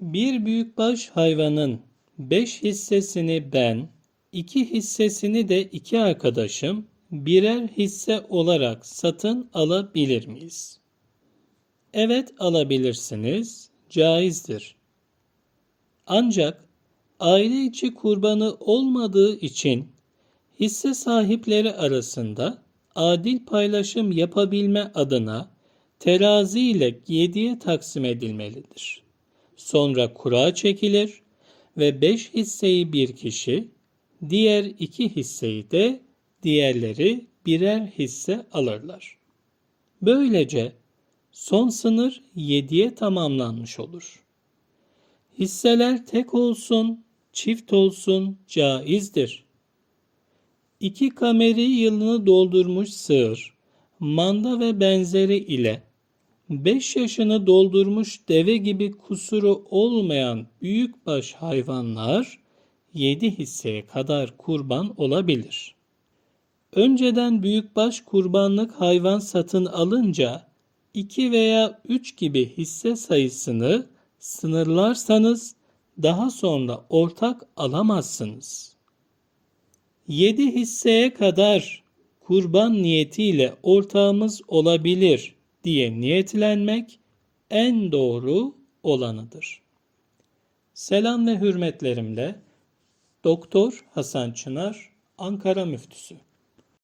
Bir büyükbaş hayvanın 5 hissesini ben, 2 hissesini de iki arkadaşım birer hisse olarak satın alabilir miyiz? Evet alabilirsiniz, caizdir. Ancak aile içi kurbanı olmadığı için hisse sahipleri arasında adil paylaşım yapabilme adına terazi ile 7'ye taksim edilmelidir. Sonra kura çekilir ve 5 hisseyi bir kişi, diğer 2 hisseyi de diğerleri birer hisse alırlar. Böylece son sınır 7'ye tamamlanmış olur. Hisseler tek olsun, çift olsun caizdir. İki kameri yılını doldurmuş sığır, manda ve benzeri ile 5 yaşını doldurmuş deve gibi kusuru olmayan büyükbaş hayvanlar 7 hisseye kadar kurban olabilir. Önceden büyükbaş kurbanlık hayvan satın alınca 2 veya 3 gibi hisse sayısını sınırlarsanız daha sonra ortak alamazsınız. 7 hisseye kadar kurban niyetiyle ortağımız olabilir diye niyetlenmek en doğru olanıdır. Selam ve hürmetlerimle Doktor Hasan Çınar, Ankara Müftüsü.